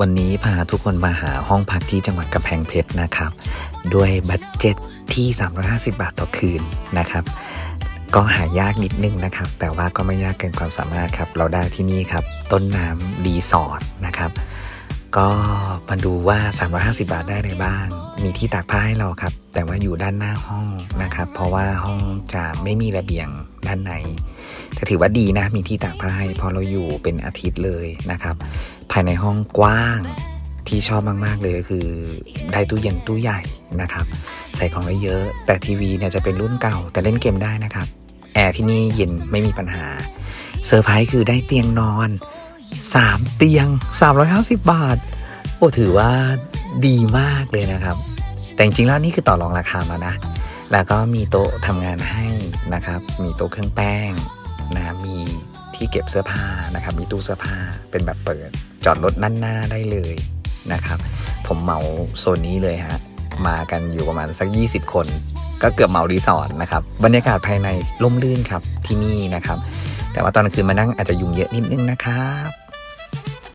วันนี้พาทุกคนมาหาห้องพักที่จังหวัดกำแพงเพชรนะครับ ด้วยบัตเจ็ตที่ 350 บาทต่อคืนนะครับ ก็หายากนิดนึงนะครับ แต่ว่าก็ไม่ยากเกินความสามารถครับ เราได้ที่นี่ครับ ต้นน้ำรีสอร์ทนะครับ ก็มาดูว่า 350 บาทได้อะไรบ้าง มีที่ตากผ้าให้เราครับ แต่ว่าอยู่ด้านหน้าห้องนะครับ เพราะว่าห้องจะไม่มีระเบียงด้านในแต่ถือว่าดีนะ มีที่ตากผ้าให้พราะเราอยู่เป็นอาทิตย์เลยนะครับ ภายในห้องกว้างที่ชอบมาก ๆ เลยก็คือได้ตู้เย็นตู้ใหญ่นะครับ ใส่ของได้เยอะ แต่ทีวีเนี่ยจะเป็นรุ่นเก่า แต่เล่นเกมได้นะครับ แอร์ที่นี่เย็นไม่มีปัญหาเซอร์ไพรส์คือได้เตียงนอน 3 เตียง 350 บาท โอ้ถือว่าดีมากเลยนะครับ แต่จริงๆแล้วนี่คือต่อรองราคามานะ แล้วก็มีโต๊ะทำงานให้นะครับ มีโต๊ะเครื่องแป้งนะมีที่เก็บเสื้อผ้านะครับ มีตู้เสื้อผ้าเป็นแบบเปิด จอดรถด้านหน้าได้เลยนะครับ ผมเหมาโซนนี้เลยฮะ มากันอยู่ประมาณสัก 20 คน ก็เกือบเหมารีสอร์ทนะครับ บรรยากาศภายในร่มรื่นครับที่นี่นะครับ แต่ว่าตอนกลางคืนมานั่งอาจจะยุงเยอะนิดนึงนะครับ